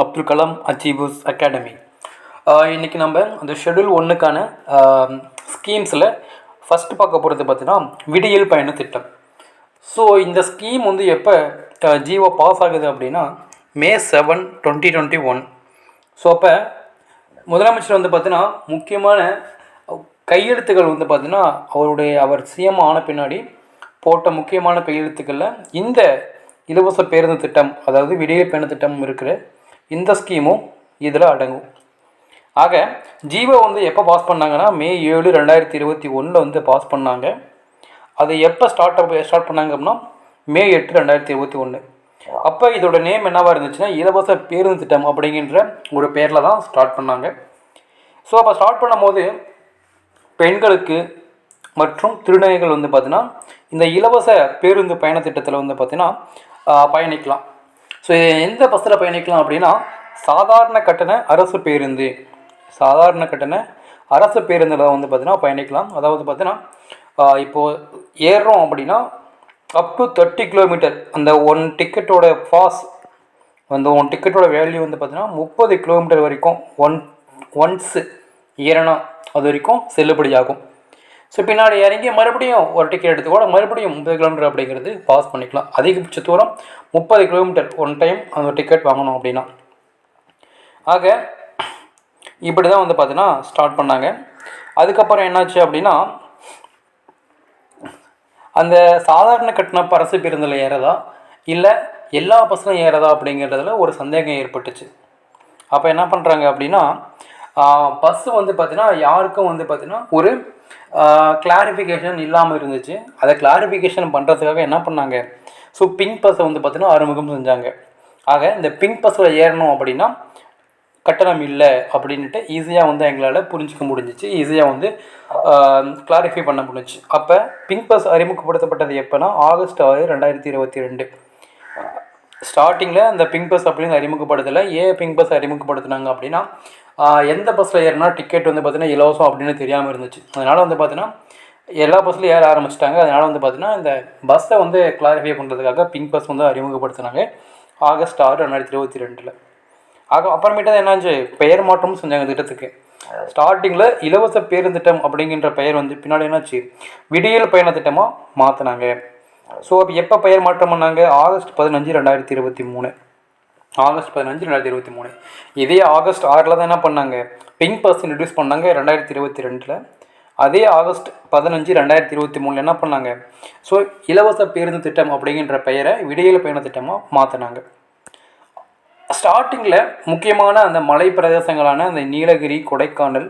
Abdul Kalam achieves academy இன்றைக்கி நம்ம அந்த ஷெடியூல் ஒன்றுக்கான ஸ்கீம்ஸில் ஃபஸ்ட்டு பார்க்க போகிறது பார்த்தீங்கன்னா விடியல் பயண திட்டம். ஸோ இந்த ஸ்கீம் வந்து எப்போ ஜிஓ பாஸ் ஆகுது அப்படின்னா May seven twenty twenty one so அப்போ முதலமைச்சர் வந்து பார்த்தீங்கன்னா முக்கியமான கையெழுத்துக்கள் வந்து பார்த்தீங்கன்னா அவருடைய அவர் சிஎம் ஆன பின்னாடி போட்ட முக்கியமான கையெழுத்துக்களில் இந்த இலவச பேருந்து திட்டம் அதாவது விடியல் பயண திட்டம் இருக்கிற இந்த ஸ்கீமும் இதில் அடங்கும். ஆக ஜீவோ வந்து எப்போ பாஸ் பண்ணாங்கன்னா மே ஏழு ரெண்டாயிரத்தி இருபத்தி ஒன்றில் வந்து பாஸ் பண்ணாங்க. அது எப்போ ஸ்டார்ட் ஸ்டார்ட் பண்ணாங்க அப்படின்னா மே எட்டு ரெண்டாயிரத்தி இருபத்தி ஒன்று அப்போ இதோட நேம் என்னவாக இருந்துச்சுன்னா இலவச பேருந்து திட்டம் அப்படிங்கிற ஒரு பேரில் தான் ஸ்டார்ட் பண்ணாங்க. ஸோ அப்போ ஸ்டார்ட் பண்ணும்போது பெண்களுக்கு மற்றும் திருநங்கைகள் வந்து பார்த்திங்கன்னா இந்த இலவச பேருந்து பயண திட்டத்தில் வந்து பார்த்திங்கன்னா பயணிக்கலாம். ஸோ எந்த பஸ்ஸில் பயணிக்கலாம் அப்படின்னா சாதாரண கட்டண அரசு பேருந்து. சாதாரண கட்டண அரசு பேருந்தில் வந்து பார்த்தீங்கன்னா பயணிக்கலாம். அதாவது பார்த்தீங்கன்னா இப்போது ஏறுறோம் அப்படின்னா அப் டு தேர்ட்டி கிலோமீட்டர் அந்த ஒன் டிக்கெட்டோட பாஸ் அந்த ஒன் டிக்கெட்டோட வேல்யூ வந்து பார்த்தீங்கன்னா முப்பது கிலோமீட்டர் வரைக்கும் ஒன் ஒன்ஸு ஏறனா அது வரைக்கும் செல்லுபடியாகும். ஸோ பின்னாடி இறங்கி மறுபடியும் ஒரு டிக்கெட் எடுத்து கூட மறுபடியும் முப்பது கிலோமீட்டர் அப்படிங்கிறது பாஸ் பண்ணிக்கலாம். அதிகபட்ச தூரம் முப்பது கிலோமீட்டர் ஒன் டைம் அந்த டிக்கெட் வாங்கணும் அப்படின்னா. ஆக இப்படி தான் வந்து பார்த்தீங்கன்னா ஸ்டார்ட் பண்ணாங்க. அதுக்கப்புறம் என்னாச்சு அப்படின்னா அந்த சாதாரண கட்டண பரசு பேருந்தில் ஏறதா இல்லை எல்லா பஸ்ஸும் ஏறதா அப்படிங்கிறதுல ஒரு சந்தேகம் ஏற்பட்டுச்சு. அப்போ என்ன பண்ணுறாங்க அப்படின்னா பஸ்ஸு வந்து பார்த்தீங்கன்னா யாருக்கும் வந்து பார்த்தீங்கன்னா ஒரு கிளாரிஃபிகேஷன் இல்லாமல் இருந்துச்சு. அதை கிளாரிஃபிகேஷன் பண்ணுறதுக்காக என்ன பண்ணாங்க? ஸோ பிங்க் பஸ்ஸை வந்து பார்த்தீங்கன்னா அறிமுகம் செஞ்சாங்க. ஆக இந்த பிங்க் பஸ்ஸில் ஏறணும் அப்படின்னா கட்டணம் இல்லை அப்படின்ட்டு ஈஸியாக வந்து எங்களால் புரிஞ்சிக்க முடிஞ்சிச்சு. ஈஸியாக வந்து கிளாரிஃபை பண்ண முடிஞ்சுச்சு. அப்போ பிங்க் பஸ் அறிமுகப்படுத்தப்பட்டது எப்போனா ஆகஸ்ட் ஆறு ரெண்டாயிரத்தி இருபத்தி ரெண்டு. ஸ்டார்டிங்கில் அந்த பிங்க் பஸ் அப்படின்னு அறிமுகப்படுத்தலை. ஏன் பிங்க் பஸ் அறிமுகப்படுத்துனாங்க அப்படின்னா எந்த பஸ்ஸில் ஏறினா டிக்கெட் வந்து பார்த்திங்கன்னா இலவசம் அப்படின்னு தெரியாமல் இருந்துச்சு. அதனால் வந்து பார்த்தீங்கன்னா எல்லா பஸ்லையும் ஏற ஆரம்பிச்சிட்டாங்க. அதனால் வந்து பார்த்திங்கன்னா இந்த பஸ்ஸை வந்து கிளாரிஃபை பண்ணுறதுக்காக பிங்க் பஸ் வந்து அறிமுகப்படுத்தினாங்க. ஆகஸ்ட் ஆறு ரெண்டாயிரத்தி இருபத்தி ரெண்டில். ஆக அப்புறமேட்டு தான் என்னாச்சு? பெயர் மாற்றமும் செஞ்சாங்க திட்டத்துக்கு. ஸ்டார்டிங்கில் இலவச பேருந்து திட்டம் அப்படிங்கிற பெயர் வந்து பின்னாடி என்னாச்சு? விடியல் பயண திட்டமாக மாற்றினாங்க ஸோ அப்போ எப்போ பெயர் மாற்றம் பண்ணாங்க? ஆகஸ்ட் பதினஞ்சு ரெண்டாயிரத்தி இருபத்தி மூணு. ஆகஸ்ட் பதினஞ்சு ரெண்டாயிரத்தி இருபத்தி மூணு. இதே ஆகஸ்ட் ஆறில் தான் என்ன பண்ணாங்க? பிங்க் பர்சன் இன்ட்ரடியூஸ் பண்ணாங்க ரெண்டாயிரத்தி இருபத்தி ரெண்டில். அதே ஆகஸ்ட் பதினஞ்சு ரெண்டாயிரத்தி இருபத்தி மூணில் என்ன பண்ணாங்க? ஸோ இலவச பேருந்து திட்டம் அப்படிங்கிற பெயரை விடியல் பயண திட்டமாக மாற்றினாங்க ஸ்டார்டிங்கில் முக்கியமான அந்த மலை பிரதேசங்களான அந்த நீலகிரி கொடைக்கானல்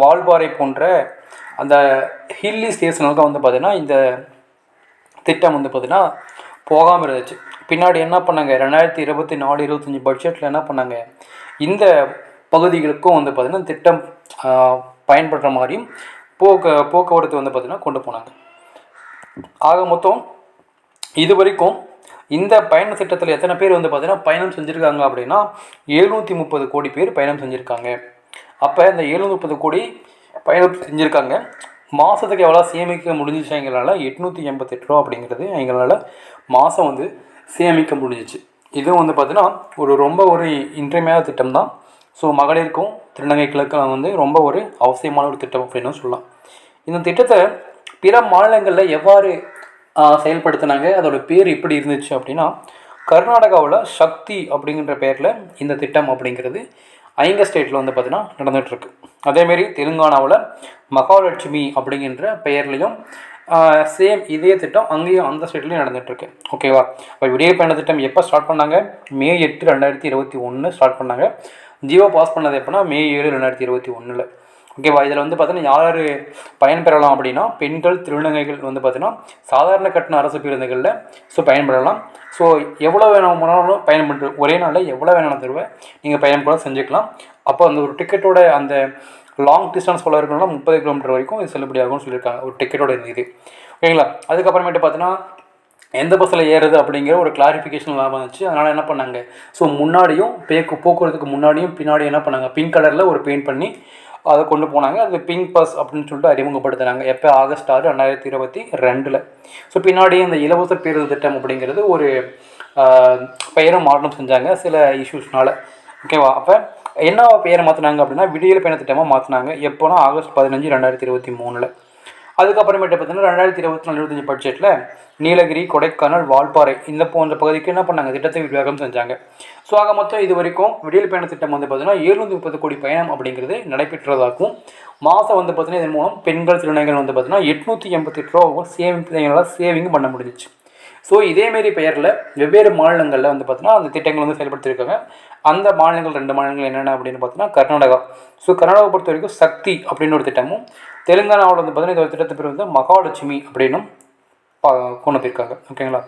வால்பாறை போன்ற அந்த ஹில்லி ஸ்டேஷனுக்கு வந்து பார்த்திங்கன்னா இந்த திட்டம் வந்து பார்த்திங்கன்னா போகாமல் இருந்துச்சு. பின்னாடி என்ன பண்ணாங்க? ரெண்டாயிரத்தி இருபத்தி நாலு இருபத்தஞ்சி பட்ஜெட்டில் என்ன பண்ணாங்க? இந்த பகுதிகளுக்கும் வந்து பார்த்திங்கன்னா திட்டம் பயன்படுற மாதிரியும் போக்கு போக்குவரத்து வந்து பார்த்திங்கன்னா கொண்டு போனாங்க. ஆக மொத்தம் இது வரைக்கும் இந்த பயண திட்டத்தில் எத்தனை பேர் வந்து பார்த்திங்கன்னா பயணம் செஞ்சுருக்காங்க அப்படின்னா எழுநூற்றி முப்பது கோடி பேர் பயணம் செஞ்சுருக்காங்க. அப்போ இந்த எழுநூற்றி முப்பது கோடி பயணம் செஞ்சுருக்காங்க. மாதத்துக்கு எவ்வளோ சேமிக்க முடிஞ்சிச்சு எங்களால் எட்நூற்றி எண்பத்தெட்டு ரூபா அப்படிங்கிறது எங்களால் மாதம் வந்து சேமிக்க முடிஞ்சிச்சு. இதுவும் வந்து பார்த்திங்கன்னா ஒரு ரொம்ப ஒரு இன்றியமையாத திட்டம் தான் ஸோ மகளிருக்கும் திருநங்கை கிழக்கெல்லாம் வந்து ரொம்ப ஒரு அவசியமான ஒரு திட்டம் அப்படின்னு சொல்லலாம். இந்த திட்டத்தை பிற மாநிலங்களில் எவ்வாறு செயல்படுத்தினாங்க அதோட பேர் எப்படி இருந்துச்சு அப்படின்னா கர்நாடகாவில் சக்தி அப்படிங்கிற பேரில் இந்த திட்டம் அப்படிங்கிறது ஐங்க ஸ்டேட்டில் வந்து பார்த்திங்கன்னா நடந்துகிட்ருக்கு அதேமாரி தெலுங்கானாவில் மகாலட்சுமி அப்படிங்கிற பெயர்லையும் சேம் இதே திட்டம் அங்கேயும் அந்த ஸ்டேட்லேயும் நடந்துகிட்ருக்கு ஓகேவா இப்போ விடிய பயண திட்டம் எப்போ ஸ்டார்ட் பண்ணாங்க? மே எட்டு ரெண்டாயிரத்தி இருபத்தி ஒன்று ஸ்டார்ட் பண்ணாங்க. ஜியோ பாஸ் பண்ணது எப்போனா மே ஏழு ரெண்டாயிரத்தி இருபத்தி ஒன்றில் ஓகேவா இதில் வந்து பார்த்தீங்கன்னா யார் யார் பயன்பெறலாம் அப்படின்னா பெண்கள் திருநங்கைகள் வந்து பார்த்தீங்கன்னா சாதாரண கட்டண அரசு பேருந்துகளில் ஸோ பயன்பெறலாம் ஸோ எவ்வளோ வேணாலும் வேணாலும் பண்ணுற ஒரே நாளில் எவ்வளோ வேணாலும் தருவேன் நீங்கள் பயன்பட செஞ்சுக்கலாம். அப்போ அந்த ஒரு டிக்கெட்டோட அந்த லாங் டிஸ்டன்ஸ் போல இருக்கணும்னா முப்பது கிலோமீட்டர் வரைக்கும் இது செல்லுபடியாகும்னு சொல்லியிருக்காங்க. ஒரு டிக்கெட்டோட இந்த இது ஓகேங்களா? அதுக்கப்புறமேட்டு பார்த்தீங்கன்னா எந்த பஸ்ஸில் ஏறுது அப்படிங்கிற ஒரு கிளாரிஃபிகேஷன் லாபம் இருந்துச்சு. அதனால் என்ன பண்ணாங்க? ஸோ முன்னாடியும் பேக்கு போக்குவரத்துக்கு முன்னாடியும் பின்னாடியும் என்ன பண்ணாங்க? பிங்க் கலரில் ஒரு பெயிண்ட் பண்ணி அதை கொண்டு போனாங்க. அது பிங்க் பஸ் அப்படின்னு சொல்லிட்டு அறிமுகப்படுத்தினாங்க. எப்போ? ஆகஸ்ட் ஆறு ரெண்டாயிரத்தி இருபத்தி ரெண்டில். ஸோ பின்னாடி இந்த இலவச பேருந்து திட்டம் அப்படிங்கிறது ஒரு பெயரும் மாற்றம் செஞ்சாங்க சில இஷ்யூஸ்னால ஓகேவா அப்போ என்ன பெயரை மாற்றினாங்க அப்படின்னா விடியல் பயண திட்டமாக மாற்றினாங்க எப்போனா ஆகஸ்ட் பதினஞ்சு ரெண்டாயிரத்தி இருபத்தி மூணில். அதுக்கப்புறமேட்டு பார்த்தீங்கன்னா ரெண்டாயிரத்தி இருபத்தி நாலு இருபத்தஞ்சு பட்ஜெட்டில் நீலகிரி கொடைக்கானல் வால்பாறை இந்த போன்ற பகுதிக்கு என்ன பண்ணாங்க? திட்டத்தை விரிவாக்கம் செஞ்சாங்க. ஸோ ஆக மொத்தம் இது வரைக்கும் விடியல் பயண திட்டம் வந்து பார்த்திங்கன்னா எழுநூற்றி முப்பது கோடி பயணம் அப்படிங்கிறது நடைபெற்றதாகவும் மாதம் வந்து பார்த்திங்கன்னா இதன் மூலம் பெண்கள் திருநங்கைகள் வந்து பார்த்திங்கன்னா எட்நூற்றி எண்பத்தி எட்டு ரூபா சேமிப்பு சேவிங் பண்ண முடிஞ்சிச்சு. ஸோ இதேமாரி பெயரில் வெவ்வேறு மாநிலங்களில் வந்து பார்த்தீங்கன்னா அந்த திட்டங்கள் வந்து செயல்படுத்தியிருக்காங்க அந்த மாநிலங்கள் ரெண்டு மாநிலங்கள் என்னென்ன அப்படின்னு பார்த்தீங்கன்னா கர்நாடகா. ஸோ கர்நாடகா பொறுத்த வரைக்கும் சக்தி அப்படின்னு ஒரு திட்டமும் தெலுங்கானாவில் வந்து பார்த்தீங்கன்னா இந்த திட்டத்து பேர் வந்து மகாலட்சுமி அப்படின்னும் பா கொண்டு போயிருக்காங்க ஓகேங்களா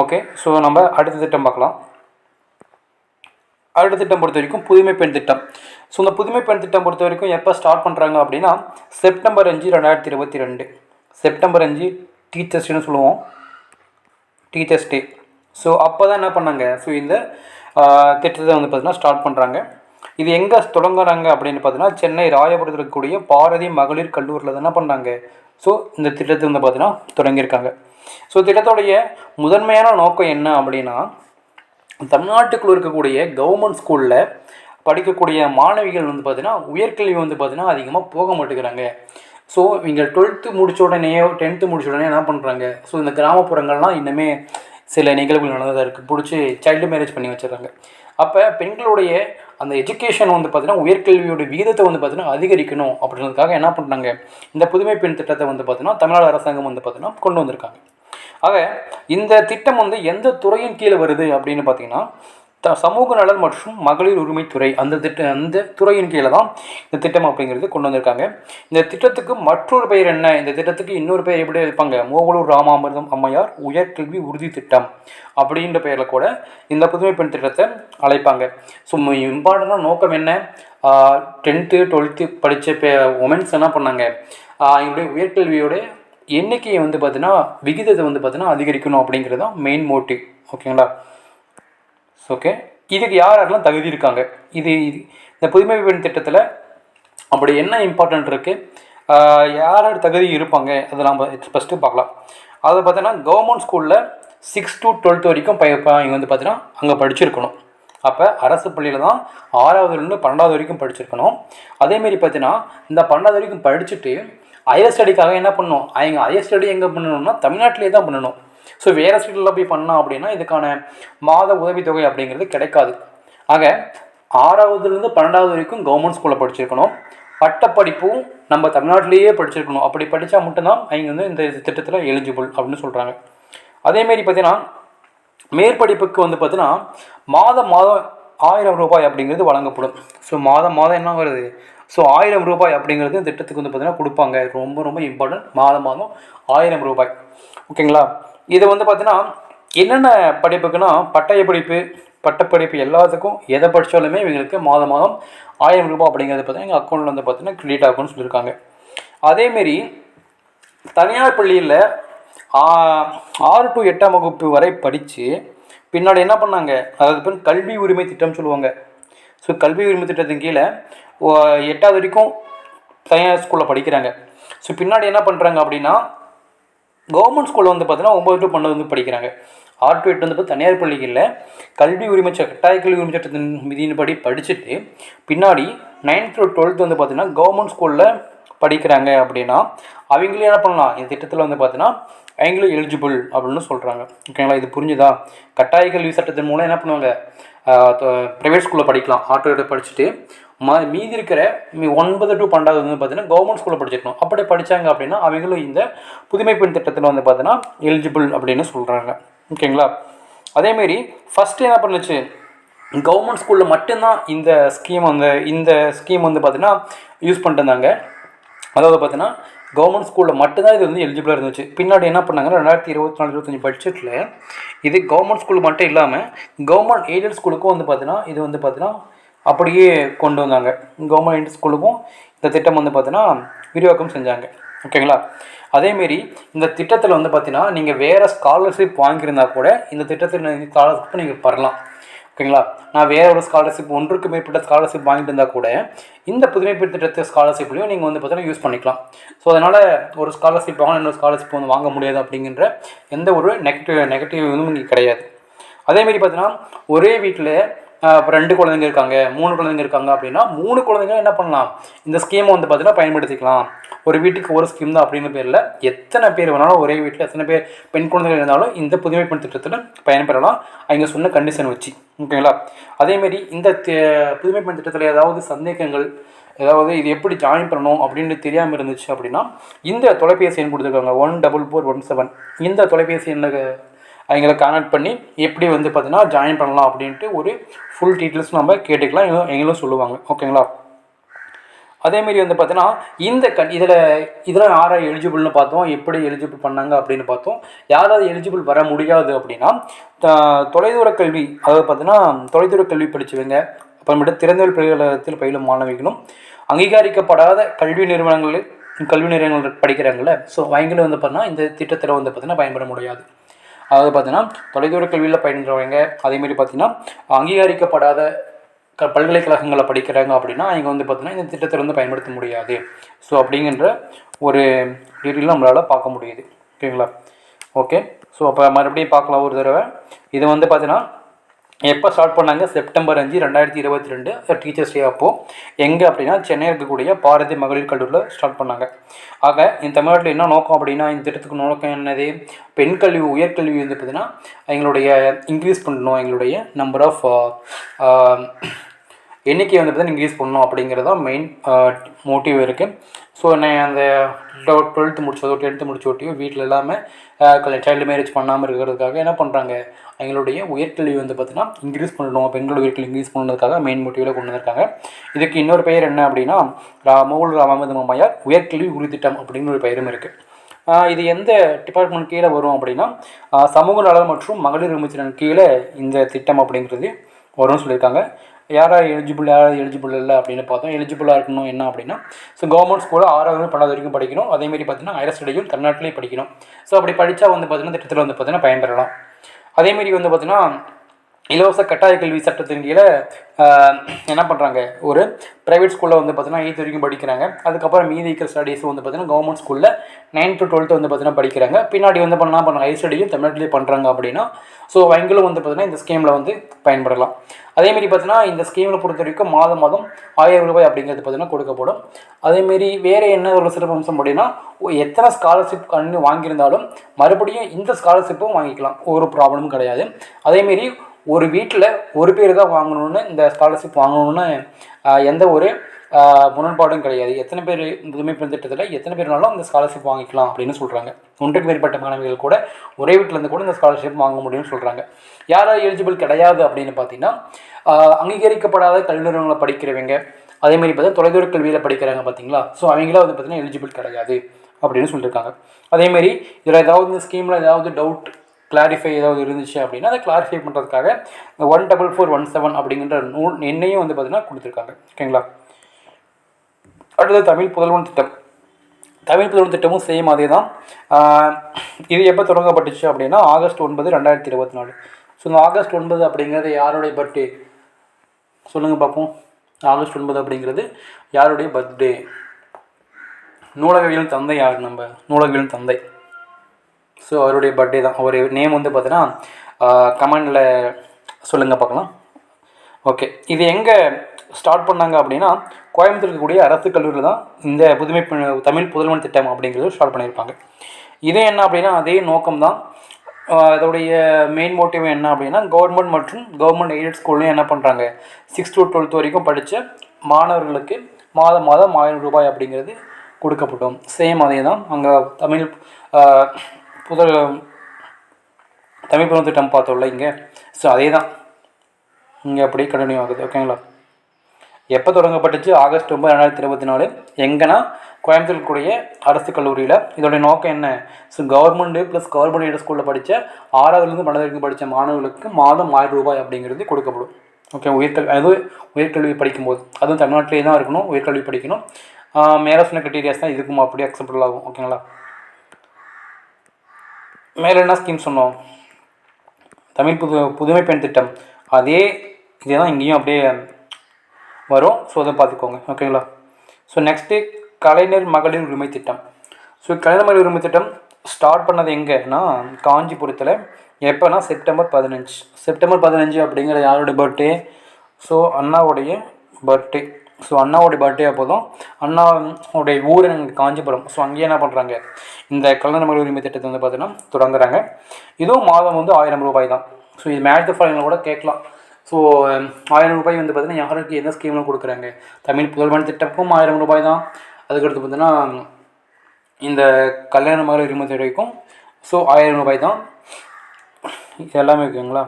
ஓகே ஸோ நம்ம அடுத்த திட்டம் பார்க்கலாம். அடுத்த திட்டம் பொறுத்த வரைக்கும் புதுமை பெண் திட்டம். ஸோ இந்த புதுமை பெண் திட்டம் பொறுத்த வரைக்கும் எப்போ ஸ்டார்ட் பண்ணுறாங்க அப்படின்னா செப்டம்பர் அஞ்சு ரெண்டாயிரத்தி இருபத்தி ரெண்டு. செப்டம்பர் அஞ்சு டீச்சர்ஸ்னு சொல்லுவோம். Teachers day. ஸோ அப்போ தான் என்ன பண்ணாங்க? ஸோ இந்த திட்டத்தை வந்து பார்த்தீங்கன்னா ஸ்டார்ட் பண்ணுறாங்க இது எங்கே தொடங்குறாங்க அப்படின்னு பார்த்தீங்கன்னா சென்னை ராயபுரத்தில் இருக்கக்கூடிய பாரதி மகளிர் கல்லூரியில் என்ன பண்ணாங்க ஸோ இந்த திட்டத்தை வந்து பார்த்தீங்கன்னா தொடங்கியிருக்காங்க. ஸோ திட்டத்துடைய முதன்மையான நோக்கம் என்ன அப்படின்னா தமிழ்நாட்டுக்குள் இருக்கக்கூடிய கவர்மெண்ட் ஸ்கூலில் படிக்கக்கூடிய மாணவிகள் வந்து பார்த்திங்கன்னா உயர்கல்வி வந்து பார்த்திங்கன்னா அதிகமாக போக மாட்டேங்கிறாங்க. ஸோ இங்கே டுவெல்த்து முடிச்ச உடனேயோ டென்த்து முடிச்ச உடனே என்ன பண்ணுறாங்க ஸோ இந்த கிராமப்புறங்கள்லாம் இன்னுமே சில நிகழ்வுகள் நடந்ததாக இருக்குது பிடிச்சி சைல்டு மேரேஜ் பண்ணி வச்சிடுறாங்க. அப்போ பெண்களுடைய அந்த எஜுகேஷன் வந்து பார்த்தீங்கன்னா உயர்கல்வியோட விகிதத்தை வந்து பார்த்தீங்கன்னா அதிகரிக்கணும் அப்படின்றதுக்காக என்ன பண்ணுறாங்க இந்த புதுமை பெண் திட்டத்தை வந்து பார்த்தீங்கன்னா தமிழ்நாடு அரசாங்கம் வந்து பார்த்திங்கன்னா கொண்டு வந்திருக்காங்க. ஆக இந்த திட்டம் வந்து எந்த துறையின் கீழே வருது அப்படின்னு பார்த்தீங்கன்னா த சமூக நலன் மற்றும் மகளிர் உரிமைத்துறை அந்த திட்ட அந்த துறையின் கீழே தான் இந்த திட்டம் அப்படிங்கிறது கொண்டு வந்திருக்காங்க. இந்த திட்டத்துக்கு மற்றொரு பெயர் என்ன? இந்த திட்டத்துக்கு இன்னொரு பெயர் எப்படி வைப்பாங்க? மோகலூர் ராமாமிர்தம் அம்மையார் உயர்கல்வி உறுதி திட்டம் அப்படின்ற பெயரில் கூட இந்த புதுமை பெண் திட்டத்தை அழைப்பாங்க. ஸோ இம்பார்ட்டண்டான நோக்கம் என்ன? டென்த்து டுவெல்த்து படித்த பே உமன்ஸ் என்ன பண்ணாங்க? ஆஹ் எங்களுடைய உயர்கல்வியோட எண்ணிக்கையை வந்து பார்த்தீங்கன்னா விகிதத்தை வந்து பார்த்தீங்கன்னா அதிகரிக்கணும் அப்படிங்கிறது தான் மெயின் மோட்டிவ் ஓகேங்களா ஓகே இதுக்கு யார் யாரெல்லாம் தகுதி இருக்காங்க? இது இது இந்த புதுமை பெண் திட்டத்தில் அப்படி என்ன இம்பார்ட்டன்ட் இருக்குது யார் யார் தகுதி இருப்பாங்க? அதை நம்ம ஃபஸ்ட்டு பார்க்கலாம். அதை பார்த்தோன்னா கவர்மெண்ட் ஸ்கூலில் சிக்ஸ் டு டுவெல்த் வரைக்கும் பய ப- இவங்க வந்து பார்த்தீங்கன்னா அங்கே படிச்சிருக்கணும். அப்போ அரசு பள்ளியில் தான் ஆறாவதுலேருந்து பன்னெண்டாவது வரைக்கும் படிச்சிருக்கணும். அதேமாரி பார்த்தீங்கன்னா இந்த பன்னெண்டாவது வரைக்கும் படிச்சுட்டு ஹையர் ஸ்டடிக்காக என்ன பண்ணணும்? அவங்க ஹையர் ஸ்டடி எங்கே பண்ணணும்னா தமிழ்நாட்டிலே தான் பண்ணணும். ஸோ வேறு ஸ்டேட்டில் போய் பண்ணோம் அப்படின்னா இதுக்கான மாத உதவித்தொகை அப்படிங்கிறது கிடைக்காது. ஆக ஆறாவதுலேருந்து பன்னெண்டாவது வரைக்கும் கவர்மெண்ட் ஸ்கூலில் படிச்சிருக்கணும். பட்டப்படிப்பும் நம்ம தமிழ்நாட்டிலேயே படிச்சிருக்கணும். அப்படி படித்தா மட்டும்தான் அவங்க வந்து இந்த திட்டத்தில் எலிஜிபிள் அப்படின்னு சொல்கிறாங்க அதேமாரி பார்த்தீங்கன்னா மேற்படிப்புக்கு வந்து பார்த்தீங்கன்னா மாதம் மாதம் ஆயிரம் ரூபாய் அப்படிங்கிறது வழங்கப்படும். ஸோ மாதம் மாதம் என்ன வருது ஸோ ஆயிரம் ரூபாய் அப்படிங்கிறது இந்த திட்டத்துக்கு வந்து பார்த்திங்கன்னா கொடுப்பாங்க. ரொம்ப ரொம்ப இம்பார்ட்டன்ட் மாதம் மாதம் ஆயிரம் ரூபாய். ஓகேங்களா இது வந்து பார்த்தீங்கன்னா என்னென்ன படிப்புக்குன்னா பட்டய படிப்பு பட்டப்படிப்பு எல்லாத்துக்கும் எதை படித்தாலுமே இவங்களுக்கு மாதம் மாதம் ஆயிரம் ரூபாய் அப்படிங்கிறது பார்த்தீங்கன்னா எங்கள் அக்கௌண்ட்டில் வந்து பார்த்தீங்கன்னா கிரெடிட் ஆகும்னு சொல்லியிருக்காங்க அதேமாரி தனியார் பள்ளியில் ஆறு டு எட்டாம் வகுப்பு வரை படித்து பின்னாடி என்ன பண்ணாங்க? அதாவது பேர் கல்வி உரிமை திட்டம் சொல்லுவாங்க. ஸோ கல்வி உரிமை திட்டத்தின் கீழே எட்டாவது வரைக்கும் தனியார் ஸ்கூலில் படிக்கிறாங்க. ஸோ பின்னாடி என்ன பண்ணுறாங்க அப்படின்னா கவர்மெண்ட் ஸ்கூலில் வந்து பார்த்தீங்கன்னா ஒம்பது டு பன்னெண்டு வந்து படிக்கிறாங்க. ஆறு டு எட்டு வந்து பார்த்தா தனியார் பள்ளிகளில் கல்வி உரிமை சட்ட கட்டாய கல்வி உரிமை சட்டத்தின் விதியின்படி படிச்சுட்டு பின்னாடி நைன்த் டு டுவெல்த் வந்து பார்த்தீங்கன்னா கவர்மெண்ட் ஸ்கூலில் படிக்கிறாங்க அப்படின்னா அவங்களே என்ன பண்ணலாம்? இந்த திட்டத்தில் வந்து பார்த்தீங்கன்னா அவங்களும் எலிஜிபிள் அப்படின்னு சொல்கிறாங்க ஓகேங்களா இது புரிஞ்சுதா? கட்டாய கல்வி சட்டத்தின் மூலம் என்ன பண்ணுவாங்க? ப்ரைவேட் ஸ்கூலில் படிக்கலாம். ஆட்டோ எடுத்து படிச்சுட்டு ம மீதி இருக்கிற மீ- ஒன்பது டு பன்னெண்டாவது வந்து பார்த்தீங்கன்னா கவர்மெண்ட் ஸ்கூலில் படிச்சிருக்கணும். அப்படி படித்தாங்க அப்படின்னா அவங்களும் இந்த புதுமை பெண் திட்டத்தில் வந்து பார்த்தீங்கன்னா எலிஜிபிள் அப்படின்னு சொல்கிறாங்க ஓகேங்களா? அதேமாரி ஃபஸ்ட்டு என்ன பண்ணுச்சு? கவர்மெண்ட் ஸ்கூலில் மட்டும்தான் இந்த ஸ்கீம் வந்து இந்த ஸ்கீம் வந்து பார்த்தீங்கன்னா யூஸ் பண்ணிட்டு இருந்தாங்க. அதாவது பார்த்தீங்கன்னா கவர்மெண்ட் ஸ்கூலில் மட்டும்தான் இது வந்து எலிஜிபிளாக இருந்துச்சு. பின்னாடி என்ன பண்ணாங்கன்னா ரெண்டாயிரத்தி இருபத்தி நாலு இருபத்தஞ்சி பட்ஜெட்டில் இது கவர்மெண்ட் ஸ்கூல் மட்டும் இல்லாமல் கவர்மெண்ட் எய்டட் ஸ்கூலுக்கும் வந்து பார்த்தீங்கன்னா இது வந்து பார்த்தீங்கன்னா அப்படியே கொண்டு வந்தாங்க. கவர்மெண்ட் ஸ்கூலுக்கும் இந்த திட்டம் வந்து பார்த்தீங்கன்னா விரிவாக்கம் செஞ்சாங்க. ஓகேங்களா? அதேமாரி இந்த திட்டத்தில் வந்து பார்த்தீங்கன்னா நீங்கள் வேறு ஸ்காலர்ஷிப் வாங்கியிருந்தா கூட இந்த திட்டத்தில் ஸ்காலர்ஷிப் நீங்கள் பெறலாம். ஓகேங்களா? நான் வேற ஒரு ஸ்காலர்ஷிப் ஒன்றுக்கு மேற்பட்ட ஸ்காலர்ஷிப் வாங்கிட்டு இருந்தால் கூட இந்த புதுமை பெண் திட்டத்து ஸ்காலர்ஷிப்லையும் நீங்கள் வந்து பார்த்தீங்கன்னா யூஸ் பண்ணிக்கலாம். ஸோ அதனால் ஒரு ஸ்காலர்ஷிப் வாங்க இன்னொரு ஸ்காலர்ஷிப் வந்து வாங்க முடியாது அப்படிங்கிற எந்த ஒரு நெகட்டிவ் நெகட்டிவ் வந்து இங்கே கிடையாது. அதேமாரி பார்த்தீங்கன்னா ஒரே வீட்டில் இப்போ ரெண்டு குழந்தைங்க இருக்காங்க மூணு குழந்தைங்க இருக்காங்க அப்படின்னா மூணு குழந்தைங்க என்ன பண்ணலாம்? இந்த ஸ்கீமை வந்து பார்த்தீங்கன்னா பயன்படுத்திக்கலாம். ஒரு வீட்டுக்கு ஒரு ஸ்கீம் தான் அப்படின்னு பேரில் எத்தனை பேர் வேணாலும் ஒரே வீட்டில் எத்தனை பேர் பெண் குழந்தைகள் இருந்தாலும் இந்த புதுமை பெண் திட்டத்தில் பயன்பெறலாம். அவங்க சொன்ன கண்டிஷன் வச்சு. ஓகேங்களா அதேமாரி இந்த புதுமை பெண் திட்டத்தில் ஏதாவது சந்தேகங்கள் ஏதாவது இது எப்படி ஜாயின் பண்ணணும் அப்படின்னு தெரியாமல் இருந்துச்சு அப்படின்னா இந்த தொலைபேசி எண் கொடுத்துருக்காங்க. One double four one seven இந்த தொலைபேசி எண்ணுக்கு அவங்கள கான்டாக்ட் பண்ணி எப்படி வந்து பார்த்தீங்கன்னா ஜாயின் பண்ணலாம் அப்படின்ட்டு ஒரு ஃபுல் டீட்டெயில்ஸ் நம்ம கேட்டுக்கலாம். எங்களும் எங்களும் சொல்லுவாங்க. ஓகேங்களா அதேமாரி வந்து பார்த்தீங்கன்னா இந்த கண் இதில் இதெல்லாம் யாரை எலிஜிபிள்னு பார்த்தோம். எப்படி எலிஜிபிள் பண்ணாங்க அப்படின்னு பார்த்தோம். யாராவது எலிஜிபிள் வர முடியாது அப்படின்னா தொலைதூர கல்வி அதாவது பார்த்தீங்கன்னா தொலைதூர கல்வி படிச்சவங்க அப்புறமேட்டு திறந்தவெளி பல்கலைக்கழகத்தில் பயிலும் மாணவிகளும் அங்கீகரிக்கப்படாத கல்வி நிறுவனங்களில் கல்வி நிறுவனங்கள் படிக்கிறாங்களே ஸோ அவங்களும் வந்து பார்த்தீங்கன்னா இந்த திட்டத்தில் வந்து பார்த்தீங்கன்னா பயன்பட முடியாது. அதாவது பார்த்தீங்கன்னா தொலைதூர கல்வியில் பயின்றவங்க அதேமாரி பார்த்தீங்கன்னா அங்கீகரிக்கப்படாத க பல்கலைக்கழகங்களில் படிக்கிறாங்க அப்படின்னா இங்கே வந்து பார்த்தீங்கன்னா இந்த திட்டத்தில் வந்து பயன்படுத்த முடியாது. ஸோ அப்படிங்கிற ஒரு டீட்டெயில் நம்மளால் பார்க்க முடியுது. ஓகேங்களா? ஓகே ஸோ அப்போ மறுபடியும் பார்க்கலாம் ஒரு தடவை. இது வந்து பார்த்தீங்கன்னா எப்போ ஸ்டார்ட் பண்ணாங்க? செப்டம்பர் அஞ்சு ரெண்டாயிரத்தி இருபத்தி ரெண்டு டீச்சர்ஸ் டே அப்போது எங்கே அப்படின்னா சென்னை இருக்கக்கூடிய பாரதி மகளிர் கல்லூரியில் ஸ்டார்ட் பண்ணாங்க. ஆக இந்த தமிழ்நாட்டில் என்ன நோக்கம் அப்படின்னா இந்த திட்டத்துக்கு நோக்கம் என்னது? பெண் கல்வி உயர்கல்வி வந்து பார்த்தீங்கன்னா எங்களுடைய இன்க்ரீஸ் பண்ணணும் எங்களுடைய நம்பர் ஆஃப் எண்ணிக்கை வந்து பார்த்தீங்கன்னா இன்க்ரீஸ் பண்ணணும் அப்படிங்கிறது தான் மெயின் மோட்டிவ் இருக்குது ஸோ நான் அந்த டுவெல்த்து முடிச்சதோ டென்த்து முடிச்சோட்டியோ வீட்டில் இல்லாமல் சைல்டு மேரேஜ் பண்ணாமல் இருக்கிறதுக்காக என்ன பண்ணுறாங்க எங்களுடைய உயர்கல்வி வந்து பார்த்தீங்கன்னா இன்க்ரீஸ் பண்ணணும். பெண்களோட உயர்கல்வி இன்க்ரீஸ் பண்ணுறதுக்காக மெயின் மோட்டிவில் கொண்டு வந்திருக்காங்க. இதுக்கு இன்னொரு பெயர் என்ன அப்படின்னா மோகல் ராமமது மாமையார் உயர்கல்வி உறுதிட்டம் அப்படின்னு ஒரு பெயரும் இருக்குது இது எந்த டிபார்ட்மெண்ட் கீழே வரும் அப்படின்னா சமூக நலன் மற்றும் மகளிர் அமைச்சரின் கீழே இந்த திட்டம் அப்படிங்கிறது வரும்னு சொல்லியிருக்காங்க. யாராவது எலிஜிபிள் யாராவது எலிஜிபிள் இல்லை அப்படின்னு பார்த்தோம். எலிஜிபிளாக இருக்கணும் என்ன அப்படின்னா ஸோ கவர்மெண்ட் ஸ்கூலில் ஆறாவது பன்னெண்டாவது வரைக்கும் படிக்கணும். அதேமாரி பார்த்தீங்கன்னா ஹையர் ஸ்டடியும் தமிழ்நாட்டிலே படிக்கணும். ஸோ அப்படி படித்தா வந்து பார்த்திங்கன்னா திட்டத்தில் வந்து பார்த்திங்கன்னா பயன்பெறலாம் அதேமாரி வந்து பார்த்திங்கன்னா இலவச கட்டாய கல்வி சட்டத்தின் கீழே என்ன பண்ணுறாங்க ஒரு ப்ரைவேட் ஸ்கூலில் வந்து பார்த்தீங்கன்னா எயித் வரைக்கும் படிக்கிறாங்க. அதுக்கப்புறம் மீதி இருக்கிற ஸ்டடீஸ் வந்து பார்த்தீங்கன்னா கவர்மெண்ட் ஸ்கூலில் நைன் டு டுவெல்த்து வந்து பார்த்தீங்கன்னா படிக்கிறாங்க. பின்னாடி வந்து பண்ணலாம் பண்ணுறாங்க ஹை ஸ்டடியும் தமிழ்நாட்டிலே பண்ணுறாங்க அப்படின்னா ஸோ அவங்களும் வந்து பார்த்தீங்கன்னா இந்த ஸ்கீமில் வந்து பயன்படலாம். அதேமாரி பார்த்தீங்கன்னா இந்த ஸ்கீமில் பொறுத்த வரைக்கும் மாதம் மாதம் ஆயிரம் ரூபாய் அப்படிங்கிறது பார்த்தீங்கன்னா கொடுக்கப்படும். அதேமாரி வேறு என்ன ஒரு சிறப்பம்சம் அப்படின்னா எத்தனை ஸ்காலர்ஷிப் கண்ணு வாங்கியிருந்தாலும் மறுபடியும் இந்த ஸ்காலர்ஷிப்பும் வாங்கிக்கலாம். ஒரு ப்ராப்ளமும் கிடையாது. அதேமாரி ஒரு வீட்டில் ஒரு பேர் தான் வாங்கணும்னு இந்த ஸ்காலர்ஷிப் வாங்கணும்னு எந்த ஒரு முரண்பாடும் கிடையாது. எத்தனை பேர் புதுமை பெண் திட்டத்தில் எத்தனை பேர்னாலும் அந்த ஸ்காலர்ஷிப் வாங்கிக்கலாம் அப்படின்னு சொல்கிறாங்க ஒன்றுக்கு மேற்பட்ட மாணவிகள் கூட ஒரே வீட்டில் இருந்து கூட இந்த ஸ்காலர்ஷிப் வாங்க முடியும்னு சொல்கிறாங்க யாராவது எலிஜிபிள் கிடையாது அப்படின்னு பார்த்தீங்கன்னா அங்கீகரிக்கப்படாத கல்வி நிறுவனங்களை படிக்கிறவங்க அதே மாதிரி பார்த்தா தொலைதூர கல்வியில் படிக்கிறாங்க பார்த்தீங்களா? ஸோ அவங்களாம் வந்து பார்த்தீங்கன்னா எலிஜிபிள் கிடையாது அப்படின்னு சொல்லியிருக்காங்க அதேமாரி இதில் ஏதாவது இந்த ஸ்கீமில் ஏதாவது டவுட் கிளாரிஃபை ஏதாவது இருந்துச்சு அப்படின்னா அதை கிளாரிஃபை பண்ணுறதுக்காக one double four one seven அப்படிங்கிற நூல் எண்ணையும் வந்து பார்த்திங்கன்னா கொடுத்துருக்காங்க. ஓகேங்களா? அடுத்தது தமிழ் புதல்வன் திட்டம். தமிழ் புதல்வன் திட்டமும் சேம் அதே தான் இது எப்போ தொடங்கப்பட்டுச்சு அப்படின்னா ஆகஸ்ட் ஒன்பது ரெண்டாயிரத்தி இருபத்தி நாலு. ஸோ இந்த ஆகஸ்ட் ஒன்பது அப்படிங்கிறது யாருடைய பர்த்டே சொல்லுங்கள் பார்ப்போம் ஆகஸ்ட் ஒன்பது அப்படிங்கிறது யாருடைய பர்த்டே நூலகவியல் தந்தை யார் நம்ம? நூலகவியல் தந்தை. ஸோ அவருடைய பர்த்டே தான். அவர் நேம் வந்து பார்த்தீங்கன்னா கமெண்டில் சொல்லுங்கள் பார்க்கலாம். ஓகே இது எங்கே ஸ்டார்ட் பண்ணாங்க அப்படின்னா கோயம்புத்தூர் இருக்கக்கூடிய அரசு கல்லூரியில் தான் இந்த புதுமை தமிழ் புதல்வன் திட்டம் அப்படிங்கிறது ஸ்டார்ட் பண்ணியிருப்பாங்க. இது என்ன அப்படின்னா அதே நோக்கம் தான். அதோடைய மெயின் மோட்டிவ் என்ன அப்படின்னா கவர்மெண்ட் மற்றும் கவர்மெண்ட் எய்டட் ஸ்கூல்லையும் என்ன பண்ணுறாங்க சிக்ஸ் டு டுவெல்த் வரைக்கும் படித்த மாணவர்களுக்கு மாதம் மாதம் ஆயிரம் ரூபாய் அப்படிங்கிறது கொடுக்கப்படும் சேம் அதே தான். அங்கே தமிழ் புதல் தமிழ் புதல் திட்டம் பார்த்தோம்ல இங்கே. ஸோ அதே தான் இங்கே அப்படியே கண்டினியூ ஆகுது ஓகேங்களா எப்போ தொடங்கப்பட்டுச்சு? ஆகஸ்ட் ஒம்பது ரெண்டாயிரத்தி இருபத்தி நாலு. எங்கன்னா கோயம்புத்தூர் கூடிய அரசு கல்லூரியில். இதோடைய நோக்கம் என்ன? So government plus government aid ஸ்கூலில் படித்த ஆறாவதுலேருந்து பன்னெண்டு வரைக்கும் படித்த மாணவர்களுக்கு மாதம் ஆயிரம் ரூபாய் அப்படிங்கிறது கொடுக்கப்படும். ஓகே உயர்கல்வி அது உயர்கல்வி படிக்கும்போது. அதுவும் தமிழ்நாட்டிலே தான் இருக்கணும் உயர்கல்வி படிக்கணும். மேலே சொன்ன கிரிட்டீரியாஸ் தான் இதுக்கும் அப்படியே அக்செப்டபுள் ஆகும் ஓகேங்களா மேலே என்ன ஸ்கீம் சொன்னோம்? தமிழ் புது புதுமை பெண் திட்டம். அதே இதே தான் இங்கேயும் அப்படியே வரும். ஸோ அதை பார்த்துக்கோங்க. ஓகேங்களா ஸோ நெக்ஸ்ட்டு கலைஞர் மகளிர் உரிமை திட்டம். ஸோ கலைஞர் மகளிர் உரிமை திட்டம் ஸ்டார்ட் பண்ணது எங்கன்னா காஞ்சிபுரத்தில். எப்போனா செப்டம்பர் பதினஞ்சு. செப்டம்பர் பதினஞ்சு அப்படிங்கிற யாரோட பர்த்டே ஸோ அண்ணாவுடைய பர்த்டே ஸோ அண்ணாவுடைய பர்த்டே அப்போதும் அண்ணாவுடைய ஊர் எனக்கு காஞ்சிபுரம். ஸோ அங்கேயே என்ன பண்ணுறாங்க இந்த கல்யாண மகளிர் உரிமை திட்டத்தை வந்து பார்த்தீங்கன்னா தொடங்குறாங்க. இதுவும் மாதம் வந்து ஆயிரம் ரூபாய் தான். ஸோ இது மேட்ச் ஃபாரினில் கூட கேட்கலாம். ஸோ ஆயிரம் ரூபாய் வந்து பார்த்தீங்கன்னா யாருக்கு எந்த ஸ்கீம்லாம் கொடுக்குறாங்க? தமிழ் புதல்வன் திட்டமும் ஆயிரம் ரூபாய் தான். அதுக்கடுத்து பார்த்தீங்கன்னா இந்த கல்யாண மகளிர் உரிமை திட்டம் ஸோ ஆயிரம் ரூபாய் தான். இது எல்லாமே இருக்குங்களா?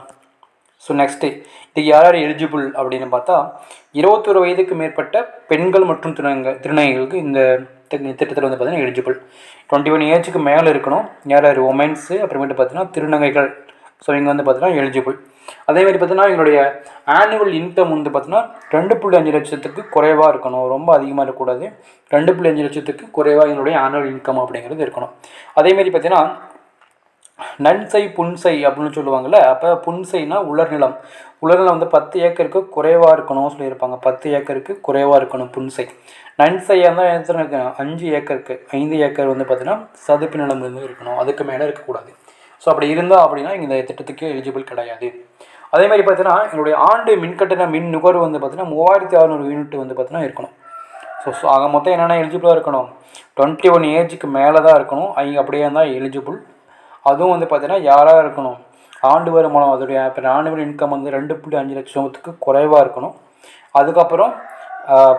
ஸோ நெக்ஸ்ட்டு இதுக்கு யார் யார் எலிஜிபிள் அப்படின்னு பார்த்தா இருபத்தொரு வயதுக்கு மேற்பட்ட பெண்கள் மற்றும் திருநங்க திருநங்கைகளுக்கு இந்த திட்டத்தில் வந்து பார்த்தீங்கன்னா எலிஜிபிள் டுவெண்ட்டி ஒன் ஏஜுக்கு மேலே இருக்கணும். யார் யார் உமன்ஸு அப்புறமேட்டு பார்த்தீங்கன்னா திருநங்கைகள். ஸோ இங்கே வந்து பார்த்தீங்கன்னா எலிஜிபிள் அதேமாதிரி பார்த்தீங்கன்னா எங்களுடைய ஆனுவல் இன்கம் வந்து பார்த்தீங்கன்னா ரெண்டு புள்ளி அஞ்சு லட்சத்துக்கு குறைவாக இருக்கணும். ரொம்ப அதிகமாக இருக்கக்கூடாது. ரெண்டு புள்ளி அஞ்சு லட்சத்துக்கு குறைவாக எங்களுடைய ஆனுவல் இன்கம் அப்படிங்கிறது இருக்கணும். அதேமாரி பார்த்தீங்கன்னா நன்சை புன்சை அப்படின்னு சொல்லுவாங்கள்ல அப்போ புன்சைனா உலர்நிலம் உலர்நிலம் வந்து பத்து ஏக்கருக்கு குறைவாக இருக்கணும்னு சொல்லியிருப்பாங்க. பத்து ஏக்கருக்கு குறைவாக இருக்கணும் புன்சை. நன்சையாக இருந்தால் எத்தனை இருக்கணும் அஞ்சு ஏக்கருக்கு ஐந்து ஏக்கர் வந்து பார்த்திங்கன்னா சதுப்பு நிலம் வந்து இருக்கணும். அதுக்கு மேலே இருக்கக்கூடாது. ஸோ அப்படி இருந்தால் அப்படின்னா இந்த திட்டத்துக்கு எலிஜிபிள் கிடையாது. அதே மாதிரி பார்த்தீங்கன்னா எங்களுடைய ஆண்டு மின்கட்டண மின் நுகர்வு வந்து பார்த்தீங்கன்னா மூவாயிரத்தி அறநூறு யூனிட் வந்து பார்த்தீங்கன்னா இருக்கணும். ஸோ ஸோ ஆக மொத்தம் என்னென்ன எலிஜிபிளாக இருக்கணும்? டுவெண்ட்டி ஒன் ஏஜுக்கு மேலே தான் இருக்கணும். அவங்க அப்படியே இருந்தால் எலிஜிபிள் அதுவும் வந்து பார்த்திங்கன்னா யாராக இருக்கணும்? ஆண்டு வருமானம் அதோடைய இப்போ ஆண்டு இன்கம் வந்து ரெண்டு புள்ளி அஞ்சு லட்சத்துக்கு குறைவாக இருக்கணும். அதுக்கப்புறம்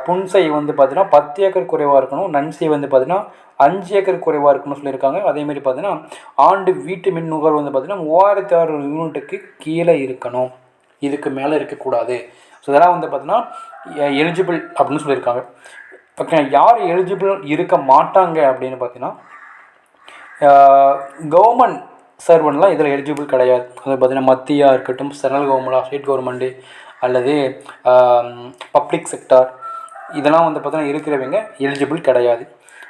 புன்சை வந்து பார்த்தீங்கன்னா பத்து ஏக்கர் குறைவாக இருக்கணும். நன்சை வந்து பார்த்தீங்கன்னா அஞ்சு ஏக்கர் குறைவாக இருக்கணும்னு சொல்லியிருக்காங்க. அதேமாரி பார்த்தீங்கன்னா ஆண்டு வீட்டு மின் நுகர்வு வந்து பார்த்தீங்கன்னா மூவாயிரத்தி ஆறு யூனிட்டுக்கு கீழே இருக்கணும். இதுக்கு மேலே இருக்கக்கூடாது ஸோ இதெல்லாம் வந்து பார்த்தீங்கன்னா எலிஜிபிள் அப்படின்னு சொல்லியிருக்காங்க. ஓகே யார் எலிஜிபிள் இருக்க மாட்டாங்க அப்படின்னு பார்த்தீங்கன்னா கவர்மெண்ட் சர்வன்ட்லாம் இதில் எலிஜிபிள் கிடையாது. அது பார்த்திங்கன்னா மத்தியாக இருக்கட்டும் சென்ட்ரல் கவர்மெண்டா ஸ்டேட் கவர்மெண்ட்டு அல்லது பப்ளிக் செக்டார் இதெல்லாம் வந்து பார்த்திங்கன்னா இருக்கிறவங்க எலிஜிபிள் கிடையாது.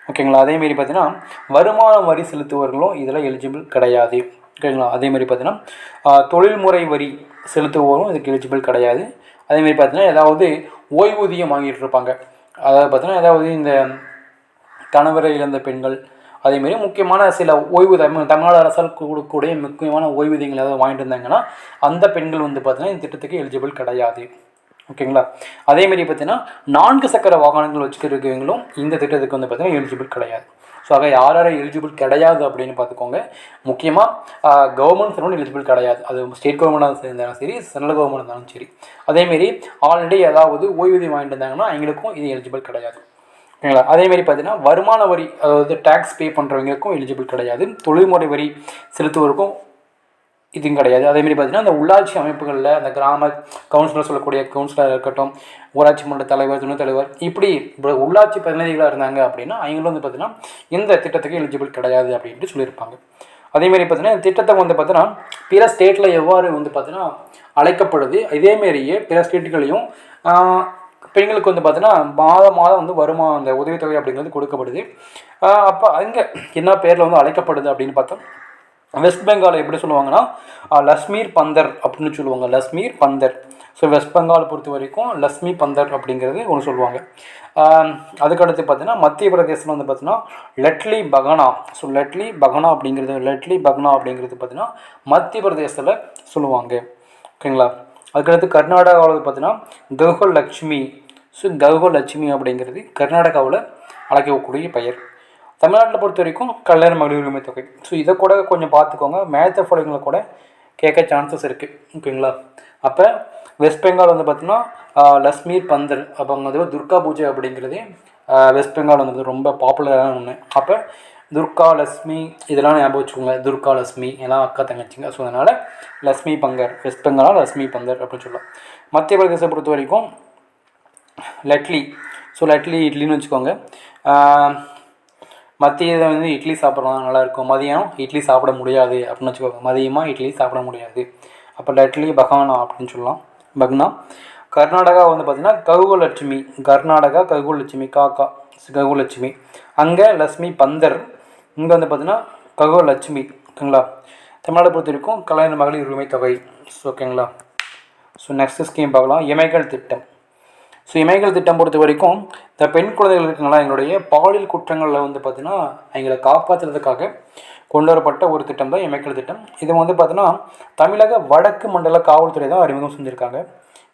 ஓகேங்களா? அதேமாரி பார்த்தீங்கன்னா வருமான வரி செலுத்துவர்களும் இதில் எலிஜிபிள் கிடையாது. ஓகேங்களா? அதேமாரி பார்த்தீங்கன்னா தொழில்முறை வரி செலுத்துவோரும் இதுக்கு எலிஜிபிள் கிடையாது. அதேமாரி பார்த்தீங்கன்னா ஏதாவது ஓய்வூதியம் வாங்கிட்டு இருப்பாங்க. அதாவது பார்த்தீங்கன்னா ஏதாவது இந்த கணவரை இழந்த பெண்கள் அதேமாரி முக்கியமான சில ஓய்வு தமிழ்நாடு அரசால் கொடுக்கக்கூடிய முக்கியமான ஓய்வூதியங்கள் ஏதாவது வாங்கிட்டு இருந்தாங்கன்னா அந்த பெண்கள் வந்து பார்த்திங்கன்னா இந்த திட்டத்துக்கு எலிஜிபிள் கிடையாது. ஓகேங்களா? அதேமாரி பார்த்தீங்கன்னா நான்கு சக்கர வாகனங்கள் வச்சுக்கிறவங்களும் இந்த திட்டத்துக்கு வந்து பார்த்திங்கன்னா எலிஜிபிள் கிடையாது. ஸோ ஆக யார் யார் எலிஜிபிள் கிடையாது அப்படின்னு பார்த்துக்கோங்க முக்கியமாக கவர்மெண்ட் சர்வன்ட் எலிஜிபிள் கிடையாது. அது ஸ்டேட் கவர்மெண்டாக இருந்தாலும் சரி சென்ட்ரல் கவர்மெண்ட் இருந்தாலும் சரி. அதேமாரி ஆல்ரெடி ஏதாவது ஓய்வூதியம் வாங்கிட்டு இருந்தாங்கன்னா அவங்களுக்கும் இது எலிஜிபிள் கிடையாது. ஓகேங்களா? அதேமாரி பார்த்தீங்கன்னா வருமான வரி அதாவது டேக்ஸ் பே பண்ணுறவங்களுக்கும் எலிஜிபிள் கிடையாது. தொழில்முறை வரி செலுத்துவோருக்கும் இதுவும் கிடையாது. அதேமாரி பார்த்தீங்கன்னா அந்த உள்ளாட்சி அமைப்புகளில் அந்த கிராம கவுன்சிலர் சொல்லக்கூடிய கவுன்சிலர் இருக்கட்டும் ஊராட்சி மன்ற தலைவர் துணை தலைவர் இப்படி உள்ளாட்சி பிரதிநிதிகளாக இருந்தாங்க அப்படின்னா அவங்களும் வந்து பார்த்தீங்கன்னா இந்த திட்டத்துக்கு எலிஜிபிள் கிடையாது அப்படின்ட்டு சொல்லியிருப்பாங்க அதேமாரி பார்த்தீங்கன்னா இந்த திட்டத்தை வந்து பார்த்தீங்கன்னா பிற ஸ்டேட்டில் எவ்வாறு வந்து பார்த்தீங்கன்னா அழைக்கப்படுது இதேமாரியே பிற ஸ்டேட்டுகளையும் பெண்களுக்கு வந்து பார்த்தீங்கன்னா மாதம் மாதம் வந்து வருமா அந்த உதவித்தொகை அப்படிங்கிறது கொடுக்கப்படுது. அப்போ அங்கே என்ன பேரில் வந்து அழைக்கப்படுது அப்படின்னு பார்த்தா வெஸ்ட் பெங்காலில் எப்படி சொல்லுவாங்கன்னா ஆஹ், லஸ்மீர் பந்தர் அப்படின்னு சொல்லுவாங்க Lakshmir Bhandar. So West Bengal பொறுத்த வரைக்கும் லஸ்மி பந்தர் அப்படிங்கிறது ஒன்று சொல்லுவாங்க. அதுக்கடுத்து பார்த்தீங்கன்னா மத்திய பிரதேசம் வந்து பார்த்தீங்கன்னா லெட்லி பகனா. ஸோ லெட்லி பகனா அப்படிங்கிறது லெட்லி பகனா அப்படிங்கிறது பார்த்தீங்கன்னா மத்திய பிரதேசத்தில் சொல்லுவாங்க. ஓகேங்களா? அதுக்கடுத்து கர்நாடகாவில் பார்த்தீங்கன்னா கௌஹ லட்சுமி ஸோ கௌஹ லட்சுமி அப்படிங்கிறது கர்நாடகாவில் அழைக்கக்கூடிய பெயர். தமிழ்நாட்டில் பொறுத்த வரைக்கும் கல்யாண மகளிர் உரிமை தொகை. ஸோ இதை கூட கொஞ்சம் பார்த்துக்கோங்க. மேத்த ஃபாலோயிங்கில் கூட கேட்க சான்சஸ் இருக்குது ஓகேங்களா அப்போ வெஸ்ட் பெங்கால் வந்து பார்த்திங்கன்னா ஆஹ், பந்தல் அப்போ அங்கே துர்கா பூஜை அப்படிங்கிறது வெஸ்ட் பெங்கால் வந்து ரொம்ப பாப்புலரான ஒன்று அப்போ துர்கா லக்ஷ்மி இதெல்லாம் ஞாபகம் வச்சுக்கோங்க. துர்கா லக்ஷ்மி எல்லாம் அக்கா தங்கச்சிங்க. ஸோ அதனால் லக்ஷ்மி பங்கர் வெஸ்ட் பெங்கால் லக்ஷ்மி பந்தர் அப்படின்னு சொல்லலாம். மத்திய பிரதேசத்தை பொறுத்த வரைக்கும் லட்லி. ஸோ லட்லி இட்லின்னு வச்சுக்கோங்க. ஆஹ், மத்தியில் வந்து இட்லி சாப்பிட்றோம் நல்லாயிருக்கும். மதியம் இட்லி சாப்பிட முடியாது அப்படின்னு வச்சுக்கோங்க. மதியமாக இட்லி சாப்பிட முடியாது. அப்போ லட்லி பகவானா அப்படின்னு சொல்லலாம். பக்னா. கர்நாடகா வந்து பார்த்திங்கன்னா ககுலட்சுமி கர்நாடகா ககுலட்சுமி காக்கா ககுலட்சுமி அங்கே லக்ஷ்மி பந்தர். இங்கே வந்து பார்த்திங்கன்னா ககுலட்சுமி ஓகேங்களா? தமிழ்நாடு பொறுத்த வரைக்கும் கலைஞர் மகளிர் உரிமை தொகை. ஓகேங்களா? ஸோ நெக்ஸ்ட் ஸ்கீம் பார்க்கலாம். இமைகள் திட்டம். ஸோ இமைகள் திட்டம் பொறுத்த வரைக்கும் இந்த பெண் குழந்தைகள் இருக்குங்களா எங்களுடைய பாலியல் குற்றங்களில் வந்து பார்த்திங்கன்னா எங்களை காப்பாற்றுறதுக்காக கொண்டு வரப்பட்ட ஒரு திட்டம் தான் இமைக்கல் திட்டம். இது வந்து பார்த்தீங்கன்னா தமிழக வடக்கு மண்டல காவல்துறை தான் அறிமுகம் செஞ்சுருக்காங்க.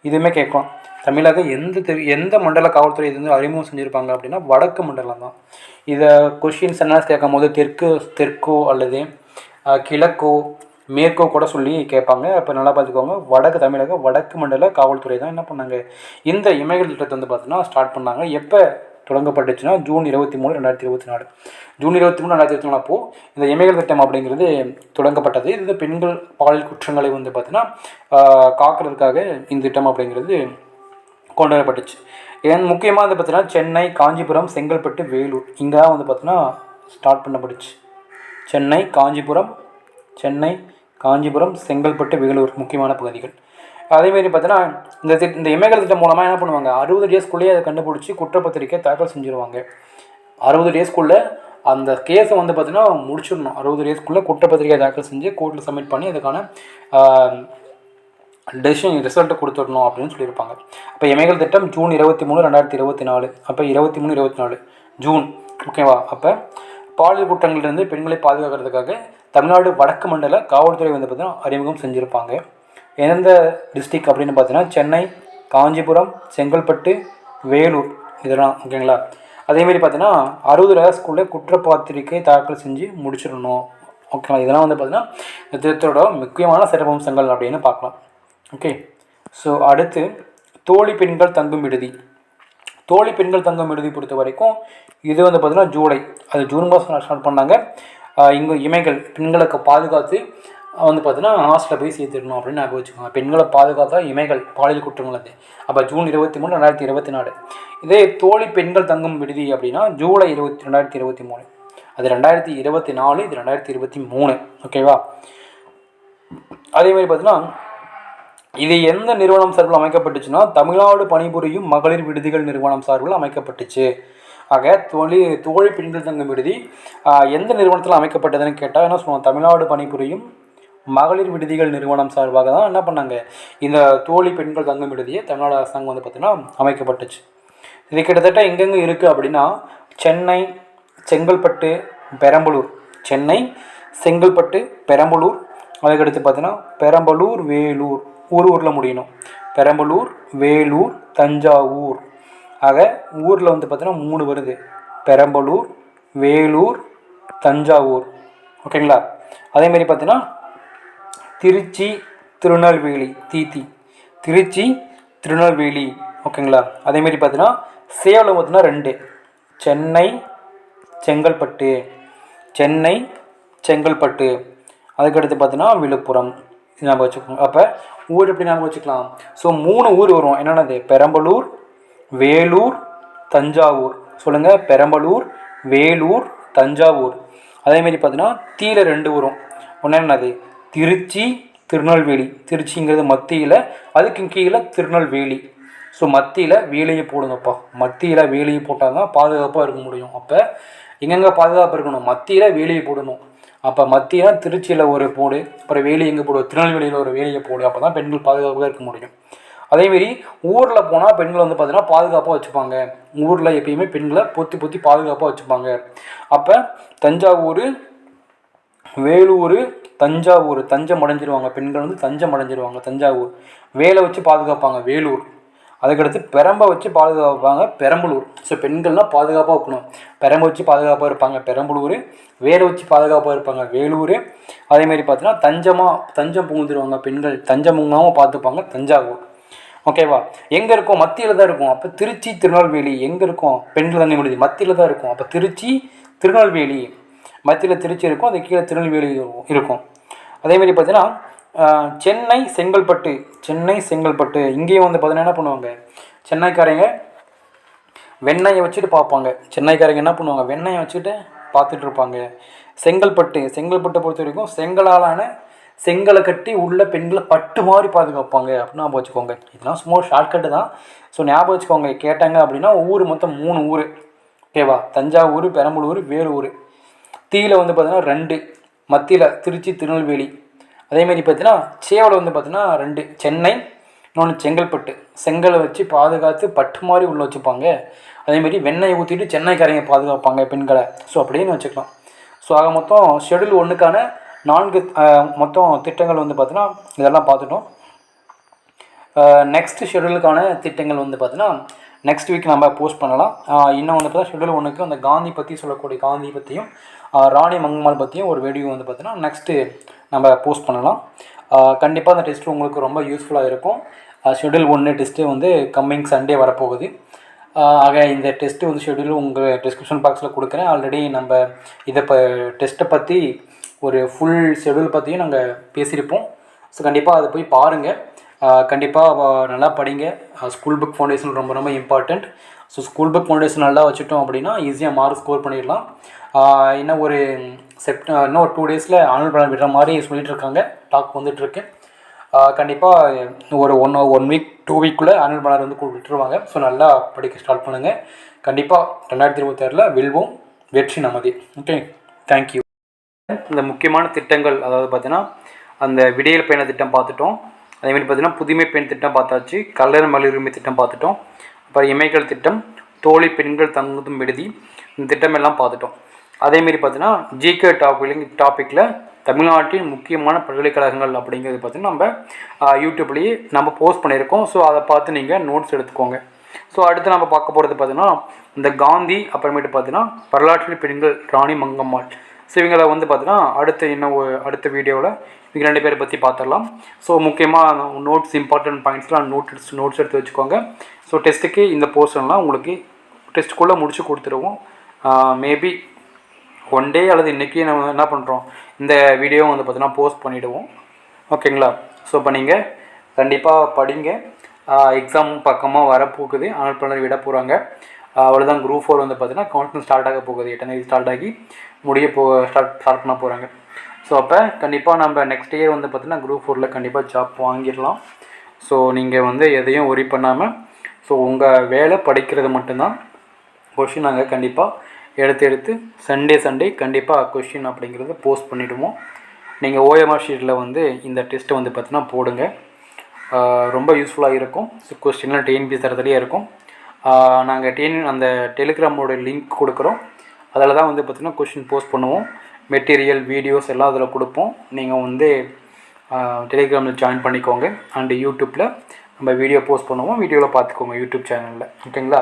இதுவுமே கேட்கும் தமிழக எந்த தெரு எந்த மண்டல காவல்துறை இது வந்து அறிமுகம் செஞ்சுருப்பாங்க அப்படின்னா வடக்கு மண்டலம் தான். இதை கொஷின்ஸ் என்ன கேட்கும் போது தெற்கு தெற்கோ அல்லது கிழக்கோ மேற்கோ கூட சொல்லி கேட்பாங்க. அப்போ நல்லா பார்த்துக்கோங்க. வடக்கு தமிழக வடக்கு மண்டல காவல்துறை தான் என்ன பண்ணாங்க? இந்த இமைகள் திட்டத்தை வந்து பார்த்தீங்கன்னா ஸ்டார்ட் பண்ணாங்க. எப்போ தொடங்கப்பட்டுச்சுன்னா ஜூன் இருபத்தி மூணு ரெண்டாயிரத்தி இருபத்தி நாலு. ஜூன் இருபத்தி மூணு ரெண்டாயிரத்தி இருபத்தி நாலு அப்போ இந்த இமைகள் திட்டம் அப்படிங்கிறது தொடங்கப்பட்டது. இது பெண்கள் பாலியல் குற்றங்களை வந்து பார்த்தீங்கன்னா காக்கிறதுக்காக இந்த திட்டம் அப்படிங்கிறது கொண்டு வரப்பட்டுச்சு ஏன் முக்கியமாக வந்து பார்த்தீங்கன்னா சென்னை காஞ்சிபுரம் செங்கல்பட்டு வேலூர் இங்கே தான் வந்து பார்த்தீங்கன்னா ஸ்டார்ட் பண்ணப்பட்டுச்சு. சென்னை காஞ்சிபுரம் சென்னை காஞ்சிபுரம் செங்கல்பட்டு வேலூர் முக்கியமான பகுதிகள். அதேமாரி பார்த்தீங்கன்னா இந்த திட் இந்த இமைகள் திட்டம் மூலமாக என்ன பண்ணுவாங்க? அறுபது டேஸ்க்குள்ளேயே அதை கண்டுபிடிச்சி குற்றப்பத்திரிக்கை தாக்கல் செஞ்சுருவாங்க. அறுபது டேஸ்க்குள்ளே அந்த கேஸை வந்து பார்த்தீங்கன்னா முடிச்சிடணும். அறுபது டேஸ்க்குள்ளே குற்றப்பத்திரிக்கை தாக்கல் செஞ்சு கோர்ட்டில் சப்மிட் பண்ணி அதுக்கான டெசிஷன் ரிசல்ட்டை கொடுத்துடணும் அப்படின்னு சொல்லியிருப்பாங்க. அப்போ எமைகள் திட்டம் ஜூன் இருபத்தி மூணு ரெண்டாயிரத்தி இருபத்தி நாலு. அப்போ இருபத்தி மூணு இருபத்தி நாலு. ஜூன். ஓகேவா? அப்போ பாலியல் குற்றங்களிலிருந்து பெண்களை பாதுகாக்கிறதுக்காக தமிழ்நாடு வடக்கு மண்டல காவல்துறை வந்து பார்த்திங்கன்னா அறிமுகம் செஞ்சுருப்பாங்க. எந்த டிஸ்ட்ரிக் அப்படின்னு பார்த்தீங்கன்னா சென்னை காஞ்சிபுரம் செங்கல்பட்டு வேலூர் இதெல்லாம் ஓகேங்களா? அதேமாரி பார்த்தீங்கன்னா அறுபது ரக ஸ்கூலில் குற்றப்பாத்திரிக்கை தாக்கல் செஞ்சு முடிச்சிடணும். ஓகேங்களா? இதெல்லாம் வந்து பார்த்திங்கன்னா இந்த திட்டத்தோட முக்கியமான சிறப்பம்சங்கள் அப்படின்னு பார்க்கலாம். ஓகே. ஸோ அடுத்து தோழி பெண்கள் தங்கும் விடுதி. தோழி பெண்கள் தங்கம் விடுதி பொறுத்த வரைக்கும் இது வந்து பார்த்திங்கன்னா ஜூலை அது ஜூன் மாதம் ஸ்டார்ட் பண்ணாங்க. இங்கே இமைகள் பெண்களுக்கு பாதுகாத்து வந்து பார்த்தீங்கன்னா ஹாஸ்டலில் போய் சேர்த்துடணும் அப்படின்னு ஞாபகம் வச்சுக்கோங்க. பெண்களை பாதுகாத்தா இமைகள் பாலியல் குற்றங்கள் அது அப்போ ஜூன் இருபத்தி மூணு ரெண்டாயிரத்தி இருபத்தி நாலு. இதே தோழி பெண்கள் தங்கும் விடுதி அப்படின்னா ஜூலை இருபத்தி ரெண்டாயிரத்தி இருபத்தி மூணு. அது ரெண்டாயிரத்தி இருபத்தி நாலு இது ரெண்டாயிரத்தி இருபத்தி மூணு. ஓகேவா அதே மாதிரி பார்த்தீங்கன்னா இது எந்த நிறுவனம் சார்பில் அமைக்கப்பட்டுச்சுன்னா தமிழ்நாடு பணிபுரியும் மகளிர் விடுதிகள் நிறுவனம் சார்பில் அமைக்கப்பட்டுச்சு. ஆக தோழி தோழி பெண்கள் தங்கும் விடுதி எந்த நிறுவனத்தில் அமைக்கப்பட்டதுன்னு கேட்டால் என்ன சொல்லுவோம் தமிழ்நாடு பணிபுரியும் மகளிர் விடுதிகள் நிறுவனம் சார்பாக தான் என்ன பண்ணாங்க இந்த தோழி பெண்கள் தங்கும் விடுதியை தமிழ்நாடு அரசாங்கம் வந்து பார்த்திங்கன்னா அமைக்கப்பட்டுச்சு. இது கிட்டத்தட்ட எங்கெங்கே இருக்குது அப்படின்னா சென்னை செங்கல்பட்டு பெரம்பலூர். சென்னை செங்கல்பட்டு பெரம்பலூர் அதுக்கடுத்து பார்த்தீங்கன்னா பெரம்பலூர் வேலூர். ஊர் ஊரில் முடியணும். பெரம்பலூர் வேலூர் தஞ்சாவூர். ஆக ஊரில் வந்து பார்த்தீங்கன்னா மூணு வருது. பெரம்பலூர் வேலூர் தஞ்சாவூர். ஓகேங்களா? அதேமாரி பார்த்தீங்கன்னா திருச்சி திருநெல்வேலி தீத்தி திருச்சி திருநெல்வேலி. ஓகேங்களா? அதேமாரி பார்த்தீங்கன்னா சேலம் பார்த்தீங்கன்னா ரெண்டு. சென்னை செங்கல்பட்டு. சென்னை செங்கல்பட்டு. அதுக்கடுத்து பார்த்தீங்கன்னா விழுப்புரம் இது ஞாபகம் வச்சுக்கோங்க. அப்போ ஊர் எப்படி ஞாபகம் வச்சுக்கலாம்? ஸோ மூணு ஊர் வரும் என்னென்னது? பெரம்பலூர் வேலூர் தஞ்சாவூர். சொல்லுங்கள் பெரம்பலூர் வேலூர் தஞ்சாவூர். அதேமாரி பார்த்தீங்கன்னா தீல ரெண்டு வரும் ஒன்று என்னது? திருச்சி திருநெல்வேலி. திருச்சிங்கிறது மத்தியில் அதுக்கு கீழே திருநெல்வேலி. ஸோ மத்தியில் வேலையை போடுங்கப்பா மத்தியில் வேலையை போட்டால் தான் பாதுகாப்பாக இருக்க முடியும். அப்போ எங்கெங்கே பாதுகாப்பு இருக்கணும்? மத்தியில் வேலையை போடணும். அப்போ மத்தியில் திருச்சியில் ஒரு போடு அப்புறம் வேலி எங்கே போடு திருநெல்வேலியில் ஒரு வேலையை போடு அப்போ தான் பெண்கள் பாதுகாப்பாக இருக்க முடியும். அதேமாரி ஊரில் போனால் பெண்களை வந்து பார்த்தீங்கன்னா பாதுகாப்பாக வச்சுப்பாங்க. ஊரில் எப்பயுமே பெண்களை பொத்தி பொத்தி பாதுகாப்பாக வச்சுப்பாங்க. அப்போ தஞ்சாவூர் வேலூர் தஞ்சாவூர் தஞ்சம் அடைஞ்சிருவாங்க. பெண்கள் வந்து தஞ்சம் அடைஞ்சிருவாங்க. தஞ்சாவூர். வேலை வச்சு பாதுகாப்பாங்க. வேலூர். அதுக்கடுத்து பெரம்பை வச்சு பாதுகாப்பாங்க பெரம்பலூர். ஸோ பெண்கள்லாம் பாதுகாப்பாக இருக்கணும் பெரம்பை வச்சு பாதுகாப்பாக இருப்பாங்க. பெரம்பலூர். வேலை வச்சு பாதுகாப்பாக இருப்பாங்க. வேலூர். அதேமாரி பார்த்தீங்கன்னா தஞ்சமாக தஞ்சம் புகுந்துருவாங்க பெண்கள். தஞ்சம் புங்காமல் பார்த்துப்பாங்க தஞ்சாவூர். ஓகேவா எங்கே இருக்கும்? மத்தியில் தான் இருக்கும். அப்போ திருச்சி திருநெல்வேலி. எங்கே இருக்கும்? பெண்கள் தண்ணி முடிஞ்சு மத்தியில் தான் இருக்கும். அப்போ திருச்சி திருநெல்வேலி. மத்தியில் திருச்சி இருக்கும். அது கீழே திருநெல்வேலி இருக்கும். அதேமாரி பார்த்தீங்கன்னா சென்னை செங்கல்பட்டு சென்னை செங்கல்பட்டு. இங்கேயும் வந்து பார்த்தீங்கன்னா என்ன பண்ணுவாங்க? சென்னைக்காரங்க வெண்ணெயை வச்சுட்டு பார்ப்பாங்க. சென்னைக்காரங்க என்ன பண்ணுவாங்க? வெண்ணெயை வச்சுட்டு பார்த்துட்டு இருப்பாங்க செங்கல்பட்டு செங்கல்பட்டை பொறுத்த வரைக்கும் செங்கலாலான செங்கலை கட்டி உள்ள பெண்களை பட்டு மாதிரி பாதுகாப்பாங்க அப்படின்னு ஞாபகம் வச்சுக்கோங்க. இதெல்லாம் சும்மா ஷார்ட்கட்டு தான். ஸோ ஞாபகம் வச்சுக்கோங்க கேட்டாங்க அப்படின்னா ஊர் மொத்தம் மூணு ஊர். ஓகேவா தஞ்சாவூர் பெரம்பலூர் வேலூர். தீயில வந்து பார்த்தீங்கன்னா ரெண்டு. மத்தியில் திருச்சி திருநெல்வேலி. அதேமாரி பார்த்தீங்கன்னா சேவலை வந்து பார்த்தீங்கன்னா ரெண்டு சென்னை இன்னொன்று செங்கல்பட்டு. செங்கலை வச்சு பாதுகாத்து பட்டு மாதிரி உள்ளே வச்சுப்பாங்க. அதேமாரி வெண்ணெய் ஊற்றிட்டு சென்னைக்காரங்க பாதுகாப்பாங்க பெண்களை. ஸோ அப்படின்னு வச்சுக்கலாம். ஸோ ஆக மொத்தம் ஷெடியூல் ஒன்றுக்கான நான்கு மொத்தம் திட்டங்கள் வந்து பார்த்தீங்கன்னா இதெல்லாம் பார்த்துட்டோம். நெக்ஸ்ட் ஷெடியூலுக்கான திட்டங்கள் வந்து பார்த்தீங்கன்னா நெக்ஸ்ட் வீக் நம்ம போஸ்ட் பண்ணலாம். இன்னும் வந்து பார்த்தா ஷெடியூல் ஒன்றுக்கு அந்த காந்தி பற்றி சொல்லக்கூடிய காந்தி பற்றியும் ராணி மங்கம்மாள் பற்றியும் ஒரு வீடியோ வந்து பார்த்தீங்கன்னா நெக்ஸ்ட்டு நம்ம போஸ்ட் பண்ணலாம். கண்டிப்பாக அந்த டெஸ்ட் உங்களுக்கு ரொம்ப யூஸ்ஃபுல்லாக இருக்கும். ஷெடியூல் ஒன்று டெஸ்ட்டு வந்து கம்மிங் சண்டே வரப்போகுது. ஆக இந்த டெஸ்ட்டு வந்து ஷெடியூல் உங்கள் டிஸ்கிரிப்ஷன் பாக்ஸில் கொடுக்குறேன். ஆல்ரெடி நம்ம இதை ப டெஸ்ட்டை பற்றி ஒரு ஃபுல் ஷெடியூல் பற்றியும் நாங்கள் பேசியிருப்போம். ஸோ கண்டிப்பாக அதை போய் பாருங்கள் கண்டிப்பாக நல்லா படிங்க. ஸ்கூல் புக் ஃபவுண்டேஷன் ரொம்ப ரொம்ப important so school book foundation நல்லா வச்சுட்டோம் அப்படின்னா ஈஸியாக மார்க் ஸ்கோர் பண்ணிடலாம். என்ன இன்னும் ஒரு செப்ட் இன்னும் டூ டேஸில் ஆனுவல் பிளான் விடுற மாதிரி சொல்லிகிட்டு இருக்காங்க டாக் வந்துட்டுருக்கு கண்டிப்பாக ஒரு ஒன் ஒன் வீக் டூ வீக்குள்ளே ஆனுவல் பிளான் வந்து விட்டுருவாங்க. ஸோ நல்லா படிக்க ஸ்டார்ட் பண்ணுங்கள் கண்டிப்பாக ரெண்டாயிரத்தி இருபத்தாறில் வில்வோம். வெற்றி நமதி. ஓகே தேங்க்யூ இந்த முக்கியமான திட்டங்கள் அதாவது பார்த்தீங்கன்னா அந்த விடியல் பயண திட்டம் பார்த்துட்டோம் அதேமாதிரி பார்த்தீங்கன்னா புதுமை பெண் திட்டம் பார்த்தாச்சு கல்லர் மகளிர் உரிமை திட்டம் பார்த்துட்டோம் அப்புறம் இமைகள் திட்டம் தோழி பெண்கள் தங்குதும் விடுதி இந்த திட்டம் எல்லாம் பார்த்துட்டோம் அதேமாரி பார்த்தீங்கன்னா ஜிகே டாபிக் டாப்பிக்கில் தமிழ்நாட்டின் முக்கியமான பல்கலைக்கழகங்கள் அப்படிங்கிறது பார்த்தீங்கன்னா நம்ம யூடியூப்லேயே நம்ம போஸ்ட் பண்ணியிருக்கோம். ஸோ அதை பார்த்து நீங்கள் நோட்ஸ் எடுத்துக்கோங்க. ஸோ அடுத்து நம்ம பார்க்க போகிறது பார்த்தீங்கன்னா இந்த காந்தி அப்புறமேட்டு பார்த்தீங்கன்னா வரலாற்றில் பெண்கள் ராணி மங்கம்மாள். ஸோ இவங்களை வந்து பார்த்தீங்கன்னா அடுத்த இன்னும் அடுத்த வீடியோவில் இவங்க ரெண்டு பேரை பற்றி பார்த்துடலாம். ஸோ முக்கியமாக நோட்ஸ் இம்பார்ட்டன்ட் பாயிண்ட்ஸ்லாம் நோட்ஸ் நோட்ஸ் எடுத்து வச்சுக்கோங்க. ஸோ டெஸ்ட்டுக்கு இந்த போர்ஷன்லாம் உங்களுக்கு டெஸ்ட்டுக்குள்ளே முடிச்சு கொடுத்துருவோம். மேபி ஒன் டே அல்லது இன்றைக்கி நம்ம என்ன பண்ணுறோம் இந்த வீடியோ வந்து பார்த்தீங்கன்னா போஸ்ட் பண்ணிவிடுவோம் ஓகேங்களா ஸோ இப்போ நீங்கள் கண்டிப்பாக படிங்க. எக்ஸாம் பக்கமாக வரப்போகுது. ஆனால் பிள்ளை விட போகிறாங்க அவ்வளோதான் குரூப் ஃபோர் வந்து பார்த்தீங்கன்னா கவுன்சிலிங் ஸ்டார்ட் ஆக போகுது. எட்டாம் தேதி ஸ்டார்ட் ஆகி முடிய போ ஸ்டார்ட் ஸ்டார்ட் பண்ண போகிறாங்க ஸோ அப்போ கண்டிப்பாக நம்ம நெக்ஸ்ட் இயர் வந்து பார்த்தீங்கன்னா குரூப் ஃபோரில் கண்டிப்பாக ஜாப் வாங்கிடலாம். ஸோ நீங்கள் வந்து எதையும் ஒரி பண்ணாமல் ஸோ உங்கள் வேலை படிக்கிறது மட்டும்தான். கொஷின் நாங்கள் கண்டிப்பாக எடுத்து எடுத்து சண்டே சண்டே கண்டிப்பாக கொஷின் அப்படிங்கிறத போஸ்ட் பண்ணிவிடுவோம் நீங்கள் ஓஎம்ஆர் ஷீட்டில் வந்து இந்த டெஸ்ட்டை வந்து பார்த்தீங்கன்னா போடுங்க. ரொம்ப யூஸ்ஃபுல்லாக இருக்கும். ஸோ கொஸ்டின்லாம் டிஎன்பி தரத்துலேயே இருக்கும். நாங்கள் டிஎன் அந்த டெலிகிராமோட லிங்க் கொடுக்குறோம். அதில் தான் வந்து பார்த்திங்கன்னா கொஷின் போஸ்ட் பண்ணுவோம். மெட்டீரியல் வீடியோஸ் எல்லாம் அதில் கொடுப்போம். நீங்கள் வந்து டெலிகிராமில் ஜாயின் பண்ணிக்கோங்க. அண்டு யூடியூப்பில் நம்ம வீடியோ போஸ்ட் பண்ணுவோம். வீடியோவில் பார்த்துக்கோங்க யூடியூப் சேனலில் ஓகேங்களா